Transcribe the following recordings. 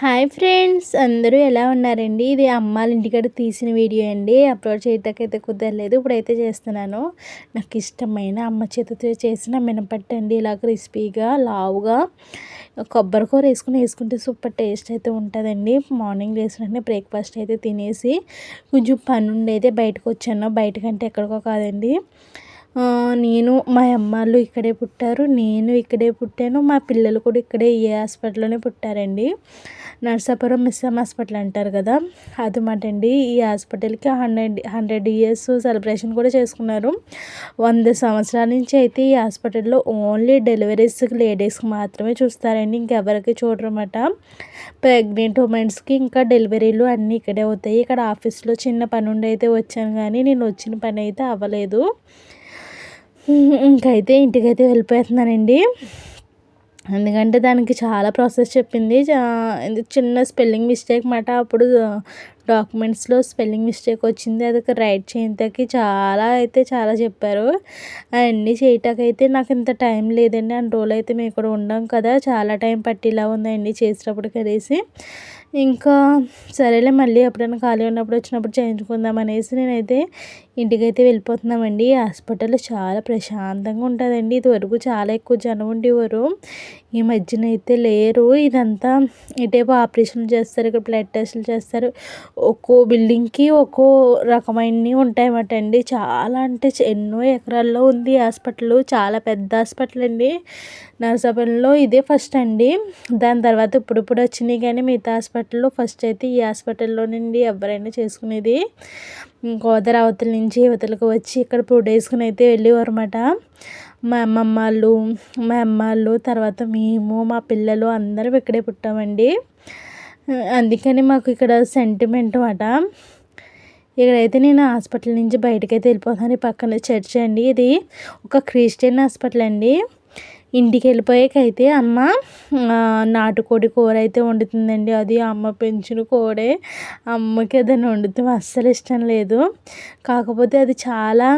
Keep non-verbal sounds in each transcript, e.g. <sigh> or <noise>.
Hi friends అందరూ ఎలా ఉన్నారండి? ఇది అమ్మాళ్ళ ఇంటికాడ తీసిన వీడియో అండి. అప్లోడ్ చేయటానికైతే కుదరలేదు. ఇప్పుడైతే చేస్తున్నాను. నాకు ఇష్టమైన అమ్మ చేతితో చేసిన మినపట్టు అండి. ఇలా క్రిస్పీగా లావుగా కొబ్బరి కూర వేసుకుని వేసుకుంటే సూపర్ టేస్ట్ అయితే ఉంటుందండి. మార్నింగ్ వేసినట్టే బ్రేక్ఫాస్ట్ అయితే తినేసి కొంచెం పని ఉండి అయితే బయటకు వచ్చాను. బయటకంటే ఎక్కడికో కాదండి. నేను మా అమ్మాళ్ళు ఇక్కడే పుట్టారు. నేను ఇక్కడే పుట్టాను. మా పిల్లలు కూడా ఇక్కడే ఏ హాస్పిటల్లోనే పుట్టారండి. నర్సాపురం మిస్సమ్ హాస్పిటల్ అంటారు కదా అదన్నమాట అండి. ఈ హాస్పిటల్కి హండ్రెడ్ హండ్రెడ్ ఇయర్స్ సెలబ్రేషన్ కూడా చేసుకున్నారు. వంద సంవత్సరాల నుంచి అయితే ఈ హాస్పిటల్లో ఓన్లీ డెలివరీస్ లేడీస్కి మాత్రమే చూస్తారండి ఇంకెవరికి చూడరమాట ప్రెగ్నెంట్ ఉమెన్స్కి ఇంకా డెలివరీలు అన్నీ ఇక్కడే అవుతాయి. ఇక్కడ ఆఫీస్లో చిన్న పని ఉండి అయితే వచ్చాను కానీ నేను వచ్చిన పని అయితే అవ్వలేదు. ఇంకైతే ఇంటికైతే వెళ్ళిపోతున్నానండి. ఎందుకంటే దానికి చాలా ప్రాసెస్ చెప్పింది. చిన్న స్పెల్లింగ్ మిస్టేక్ మాట. అప్పుడు డాక్యుమెంట్స్లో స్పెల్లింగ్ మిస్టేక్ వచ్చింది. అది రైట్ చేయటానికి చాలా అయితే చాలా చెప్పారు. అవన్నీ చేయటాకైతే నాకు ఇంత టైం లేదండి. అన్ని రోజులు అయితే మేము ఇక్కడ ఉండం కదా. చాలా టైం పట్టేలా ఉందండి చేసేటప్పుడు కదేసి ఇంకా సరేలే మళ్ళీ ఎప్పుడైనా ఖాళీ ఉన్నప్పుడు వచ్చినప్పుడు చేయించుకుందాం అనేసి నేనైతే ఇంటికైతే వెళ్ళిపోతున్నామండి. హాస్పిటల్ చాలా ప్రశాంతంగా ఉంటుందండి. ఇదివరకు చాలా ఎక్కువ జనం ఉండేవారు. ఈ మధ్యన అయితే లేరు. ఇదంతా ఇటేపు ఆపరేషన్లు చేస్తారు. ఇక్కడ బ్లడ్ టెస్టులు చేస్తారు. ఒక్కో బిల్డింగ్కి ఒక్కో రకమైనవి ఉంటాయన్నమాట అండి చాలా అంటే ఎన్నో ఎకరాల్లో ఉంది హాస్పిటల్. చాలా పెద్ద హాస్పిటల్ అండి. నర్సాపల్లిలో ఇదే ఫస్ట్ అండి. దాని తర్వాత ఇప్పుడిప్పుడు వచ్చినాయి కానీ మిగతా హాస్పిటల్ హాస్పిటల్లో ఫస్ట్ అయితే ఈ హాస్పిటల్లో నుండి ఎవరైనా చేసుకునేది గోదావరి అవతల నుంచి యువతలకు వచ్చి ఇక్కడ టూ డేస్కి అయితే వెళ్ళేవారు అనమాట మా అమ్మమ్మ వాళ్ళు మా అమ్మ వాళ్ళు తర్వాత మేము మా పిల్లలు అందరం ఇక్కడే పుట్టామండి. అందుకని మాకు ఇక్కడ సెంటిమెంట్ అన్నమాట. ఇక్కడైతే నేను హాస్పిటల్ నుంచి బయటకైతే వెళ్ళిపోతాను పక్కన చర్చ్ అండి ఇది. ఒక క్రిస్టియన్ హాస్పిటల్ అండి. ఇంటికి వెళ్ళిపోయాకైతే అమ్మ నాటుకోడి కూర అయితే వండుతుందండి. అది అమ్మ పెంచిన కోడే. అమ్మకి ఏదైనా వండుతాం. అస్సలు ఇష్టం లేదు. కాకపోతే అది చాలా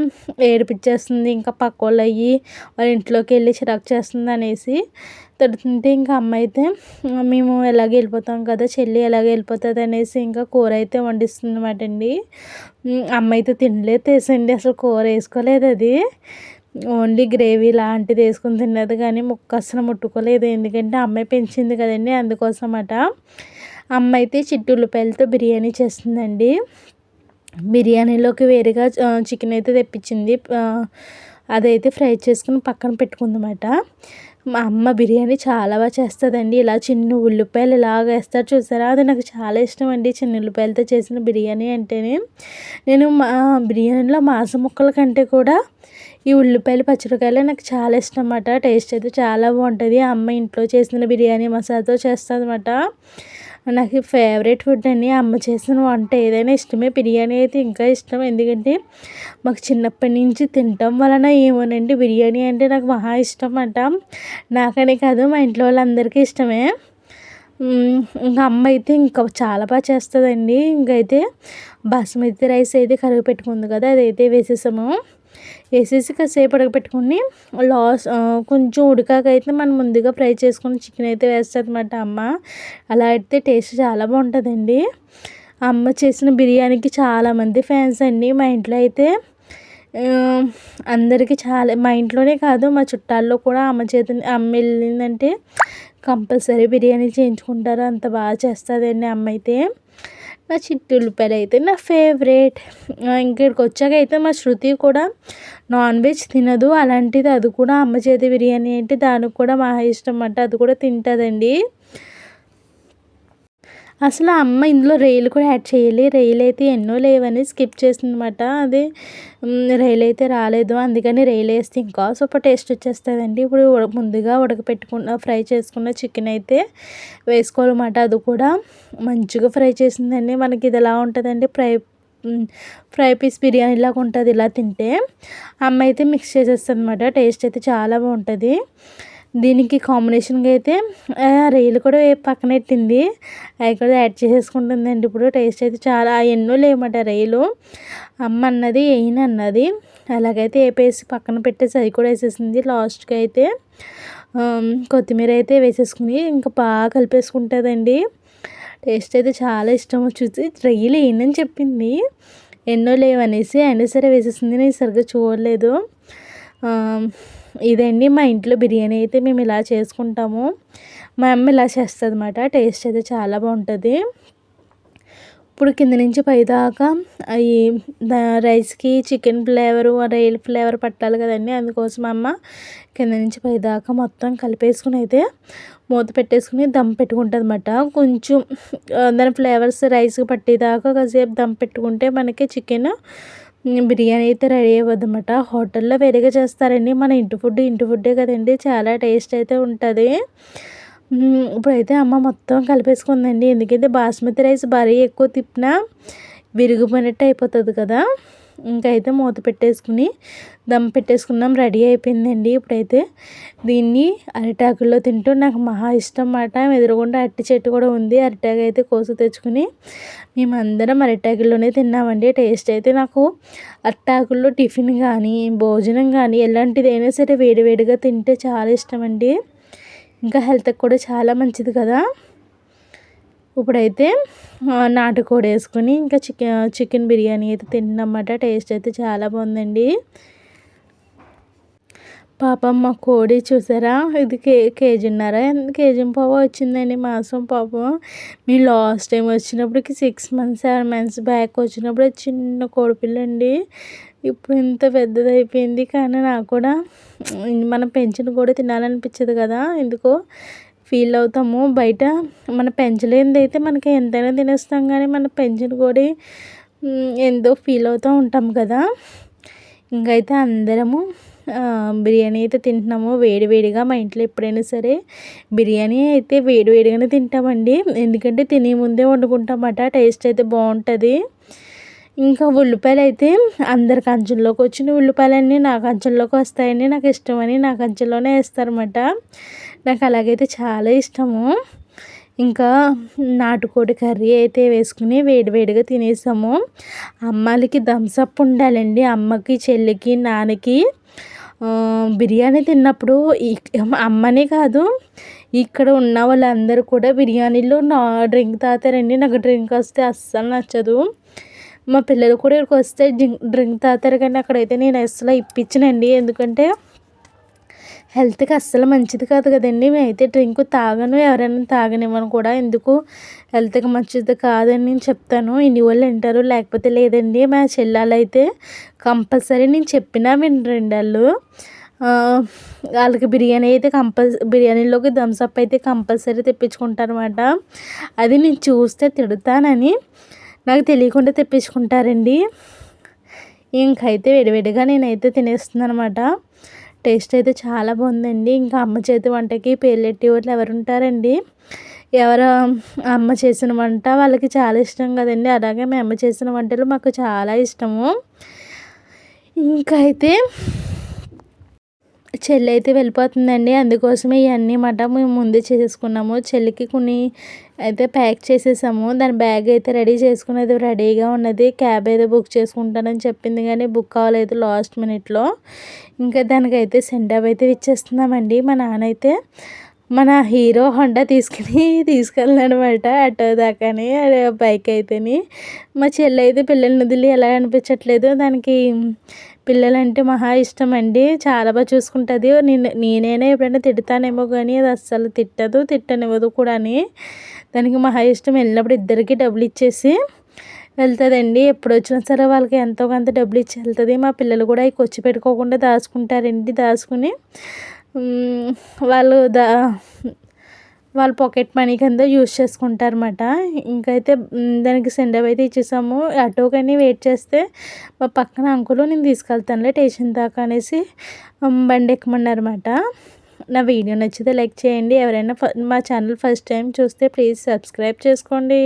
ఏడిపించేస్తుంది ఇంకా పక్క వాళ్ళు అయ్యి వాళ్ళ ఇంట్లోకి వెళ్ళి చిరాకు చేస్తుంది అనేసి తిడుతుంటే ఇంకా అమ్మ అయితే మేము ఎలాగ వెళ్ళిపోతాం కదా చెల్లి ఎలాగ వెళ్ళిపోతుంది? అనేసి ఇంకా కూర అయితే వండిస్తుంది అనమాట అండి అమ్మ అయితే తినలేదు తెసండి అసలు కూర వేసుకోలేదు అది. ఓన్లీ గ్రేవీ లాంటిది వేసుకుని తిన్నది కానీ ముక్క అసలు ముట్టుకోలేదు. ఎందుకంటే అమ్మాయి పెంచింది కదండి అందుకోసం అట అమ్మ అయితే చిట్టు ఉల్లిపాయలతో బిర్యానీ చేస్తుందండి. బిర్యానీలోకి వేరేగా చికెన్ అయితే తెప్పించింది. అదైతే ఫ్రై చేసుకుని పక్కన పెట్టుకుందన్నమాట మా అమ్మ బిర్యానీ చాలా బాగా చేస్తుందండి. ఇలా చిన్న ఉల్లిపాయలు ఇలాగ వేస్తారు. చూసారా? అది నాకు చాలా ఇష్టం అండి. చిన్న ఉల్లిపాయలతో చేసిన బిర్యానీ అంటేనే. నేను మా బిర్యానీలో మాంసం ముక్కల కంటే కూడా ఈ ఉల్లిపాయలు పచ్చిమిరకాయలు నాకు చాలా ఇష్టం అన్నమాట. టేస్ట్ అయితే చాలా బాగుంటుంది. అమ్మ ఇంట్లో చేసిన బిర్యానీ మసాలాతో చేస్తుంది అనమాట నాకు ఫేవరెట్ ఫుడ్ అండి. అమ్మ చేసిన వంట ఏదైనా ఇష్టమే. బిర్యానీ అయితే ఇంకా ఇష్టం. ఎందుకంటే మాకు చిన్నప్పటి నుంచి తినటం వలన ఏమోనండి బిర్యానీ అంటే నాకు మహా ఇష్టం అంట. నాకనే కాదు మా ఇంట్లో వాళ్ళందరికీ ఇష్టమే. ఇంకా అమ్మ అయితే ఇంకా చాలా బాగా చేస్తుందండి. ఇంకైతే బాస్మతి రైస్ అయితే కరిగి పెట్టుకుంది కదా అదైతే వేసేసాము. వేసేసి కాసేపు ఉడకపెట్టుకుని లాస్ కొంచెం ఉడకాకైతే మనం ముందుగా ఫ్రై చేసుకుని చికెన్ అయితే వేస్తుంది అనమాట అమ్మ. అలా అయితే టేస్ట్ చాలా బాగుంటుందండి. అమ్మ చేసిన బిర్యానీకి చాలామంది ఫ్యాన్స్ అండి మా ఇంట్లో అయితే. అందరికీ చాలా మా ఇంట్లోనే కాదు మా చుట్టాల్లో కూడా అమ్మ చేతి అమ్మ వెళ్ళిందంటే కంపల్సరీ బిర్యానీ చేయించుకుంటారు అంత బాగా చేస్తుందండి అమ్మ అయితే. నా చిట్టి ఉల్లిపాయలు అయితే నా ఫేవరెట్. ఇక్కడికి వచ్చాక అయితే మా శృతి కూడా నాన్ వెజ్ తినదు. అలాంటిది అది కూడా అమ్మ చేతి బిర్యానీ అంటే దానికి కూడా మా ఇష్టం అంట. అది కూడా తింటుందండి. అసలు ఆ అమ్మ ఇందులో రైలు కూడా యాడ్ చేయాలి. రైలు అయితే ఎన్నో లేవని స్కిప్ చేసిందనమాట అది రైలు అయితే రాలేదు. అందుకని రైలు వేస్తే ఇంకా సూపర్ టేస్ట్ వచ్చేస్తుందండి. ఇప్పుడు ముందుగా ఉడకపెట్టుకున్న ఫ్రై చేసుకున్న చికెన్ అయితే వేసుకోవాలన్నమాట. అది కూడా మంచిగా ఫ్రై చేసిందండి. మనకి ఇది ఎలా ఉంటుందండి ఫ్రై ఫ్రై పీస్ బిర్యానీ లాగా ఉంటుంది ఇలా తింటే. అమ్మ అయితే మిక్స్ చేసేస్తుంది అనమాట టేస్ట్ అయితే చాలా బాగుంటుంది. దీనికి కాంబినేషన్గా అయితే రొయ్యలు కూడా పక్కన పెట్టింది. అవి కూడా యాడ్ చేసేసుకుంటుందండి. ఇప్పుడు టేస్ట్ అయితే చాలా ఎన్నో లేవన్నమాట రొయ్యలు అమ్మ అన్నది వేయను అన్నది. అలాగైతే వేపేసి పక్కన పెట్టేసి అది కూడా వేసేసింది లాస్ట్కి అయితే. కొత్తిమీర అయితే వేసేసుకుని ఇంకా బాగా కలిపేసుకుంటుందండి. టేస్ట్ అయితే చాలా ఇష్టం. చూసి రొయ్యలు ఏంటని చెప్పింది. ఎన్నో లేవనేసి అయినా సరే వేసేసింది. నేను సరిగ్గా చూడలేదు. ఇదండి మా ఇంట్లో బిర్యానీ అయితే మేము ఇలా చేసుకుంటాము. మా అమ్మ ఇలా చేస్తుంది అనమాట టేస్ట్ అయితే చాలా బాగుంటుంది. ఇప్పుడు కింద నుంచి పైదాకా అవి రైస్కి చికెన్ ఫ్లేవరు రైల్ ఫ్లేవర్ పట్టాలి కదండి. అందుకోసం అమ్మ కింద నుంచి పైదాకా మొత్తం కలిపేసుకుని అయితే మూత పెట్టేసుకుని దమ్ పెట్టుకుంటుంది అనమాట కొంచెం దాని ఫ్లేవర్స్ రైస్కి పట్టేదాకా కాసేపు దమ్ పెట్టుకుంటే మనకి చికెన్ బిర్యానీ అయితే రెడీ అవ్వద్దు హోటల్లో వేరేగా చేస్తారండి. మన ఇంటి ఫుడ్ ఇంటి ఫుడ్డే కదండి. చాలా టేస్ట్ అయితే ఉంటుంది. ఇప్పుడైతే అమ్మ మొత్తం కలిపేసుకుందండి. ఎందుకంటే బాస్మతి రైస్ భారీ ఎక్కువ తిప్పినా విరిగిపోయినట్టు అయిపోతుంది కదా. ఇంకైతే మూత పెట్టేసుకుని దమ్ పెట్టేసుకున్నాం. రెడీ అయిపోయిందండి ఇప్పుడైతే. దీన్ని అరిటాకుల్లో తింటూ నాకు మహా ఇష్టం అన్నమాట ఎదురుగుండా అరటి చెట్టు కూడా ఉంది. అరిటాకు అయితే కోసు తెచ్చుకుని మేమందరం అరిటాకుల్లోనే తిన్నామండి. టేస్ట్ అయితే నాకు అరిటాకుల్లో టిఫిన్ కానీ భోజనం కానీ ఎలాంటిదైనా సరే వేడివేడిగా తింటే చాలా ఇష్టం అండి ఇంకా హెల్త్కి కూడా చాలా మంచిది కదా. ఇప్పుడైతే నాటుకోడి వేసుకొని ఇంకా చికెన్ చికెన్ బిర్యానీ అయితే తిన్నమాట. టేస్ట్ అయితే చాలా బాగుందండి. పాపం మా కోడి చూసారా? ఇది కే కేజీన్నర. కేజీ పాప వచ్చిందండి మాసం పాపం. మీ లాస్ట్ టైం వచ్చినప్పటికి six months seven months back వచ్చినప్పుడు చిన్న కోడిపిల్ల అండి ఇప్పుడు ఇంత పెద్దది అయిపోయింది కానీ నాకు కూడా మనం పెంచిన కూడా తినాలనిపించదు కదా. ఎందుకో ఫీల్ అవుతాము. బయట మన పెంచలేనిది అయితే మనకి ఎంతైనా తినేస్తాం కానీ మన పెంచిన కూడా ఎంతో ఫీల్ అవుతూ ఉంటాం కదా. ఇంకైతే అందరము బిర్యానీ అయితే తింటున్నాము. వేడివేడిగా మా ఇంట్లో ఎప్పుడైనా సరే బిర్యానీ అయితే వేడివేడిగానే తింటామండి. ఎందుకంటే తినే ముందే వండుకుంటామట టేస్ట్ అయితే బాగుంటుంది. ఇంకా ఉల్లిపాయలు అయితే అందరి కంచంలోకి వచ్చిన ఉల్లిపాయలన్నీ నా కంచంలోకి వస్తాయని నాకు ఇష్టమని నా కంచంలోనే వేస్తారన్నమాట. నాకు అలాగైతే చాలా ఇష్టము. ఇంకా నాటుకోడి కర్రీ అయితే వేసుకుని వేడివేడిగా తినేసాము. అమ్మాలకి థమ్సప్ ఉండాలండి. అమ్మకి చెల్లికి నాన్నకి. బిర్యానీ తిన్నప్పుడు అమ్మనే కాదు ఇక్కడ ఉన్న వాళ్ళందరూ కూడా బిర్యానీలో నా డ్రింక్ తాగుతారండి నాకు డ్రింక్ వస్తే అస్సలు నచ్చదు. మా పిల్లలు కూడా ఇక్కడికి వస్తే డ్రింక్ తాగుతారు కానీ అక్కడైతే నేను అసలు ఇప్పించనండి. ఎందుకంటే హెల్త్కి అస్సలు మంచిది కాదు కదండి. మేమైతే డ్రింక్ తాగను ఎవరైనా తాగనివ్వను కూడా. ఎందుకు? హెల్త్కి మంచిది కాదని నేను చెప్తాను. ఇన్ని వాళ్ళు వింటారు లేకపోతే లేదండి. మా చెల్లెలు అయితే కంపల్సరీ నేను చెప్పినా వినరండి వాళ్ళకి బిర్యానీ అయితే కంపల్స బిర్యానీలోకి థమ్స్అప్ అయితే కంపల్సరీ తెప్పించుకుంటారనమాట అది నేను చూస్తే తిడతానని నాకు తెలియకుండా తెప్పించుకుంటారండి. ఇంకైతే విడివిడిగా నేనైతే తినేస్తున్నాను అనమాట టేస్ట్ అయితే చాలా బాగుందండి. ఇంకా అమ్మ చేతి వంటకి పేర్లెట్టి వాళ్ళు ఎవరు ఉంటారండి ఎవరు అమ్మ చేసిన వంట వాళ్ళకి చాలా ఇష్టం కదండి. అలాగే మీ అమ్మ చేసిన వంటలు మాకు చాలా ఇష్టము. ఇంకా అయితే చెల్లి అయితే వెళ్ళిపోతుందండి. అందుకోసమే ఇవన్నీ మాట మేము ముందే చేసుకున్నాము. చెల్లికి కొన్ని అయితే ప్యాక్ చేసేసాము. దాని బ్యాగ్ అయితే రెడీ చేసుకునేది రెడీగా ఉన్నది. క్యాబ్ అయితే బుక్ చేసుకుంటానని చెప్పింది కానీ బుక్ అవ్వలేదు లాస్ట్ మినిట్లో. ఇంకా దానికైతే సెండ్ అయితే ఇచ్చేస్తున్నామండి మా నాన్న అయితే. మన హీరో హోండా తీసుకుని <laughs> తీసుకెళ్ళానమాట ఆటో దాకాని బైక్ అయితేని. మా చెల్లి అయితే పిల్లల్ని వదిలి ఎలా అనిపించట్లేదు. దానికి పిల్లలంటే మహా ఇష్టం అండి చాలా బాగా చూసుకుంటుంది. నేను నేనైనా ఎప్పుడైనా తిడతానేమో కానీ అది అస్సలు తిట్టదు తిట్టనివ్వదు కూడా అని. దానికి మహా ఇష్టం. వెళ్ళినప్పుడు ఇద్దరికి డబ్బులు ఇచ్చేసి వెళ్తుందండి. ఎప్పుడు వచ్చినా సరే వాళ్ళకి ఎంతో కొంత డబ్బులు ఇచ్చి వెళ్తుంది. మా పిల్లలు కూడా అవి కొచ్చి పెట్టుకోకుండా దాచుకుంటారండి దాచుకుని. వాళ్ళు దా వాళ్ళు పాకెట్ మనీ కింద యూస్ చేసుకుంటారన్నమాట. ఇంకైతే దానికి సెండ్ అయితే ఇచ్చేసాము. ఆటోకని వెయిట్ చేస్తే మా పక్కన అంకులు నేను తీసుకెళ్తానులే స్టేషన్ దాకా అనేసి బండి ఎక్కమన్నారన్నమాట. నా వీడియో నచ్చితే లైక్ చేయండి. ఎవరైనా మా ఛానల్ ఫస్ట్ టైం చూస్తే ప్లీజ్ సబ్స్క్రైబ్ చేసుకోండి.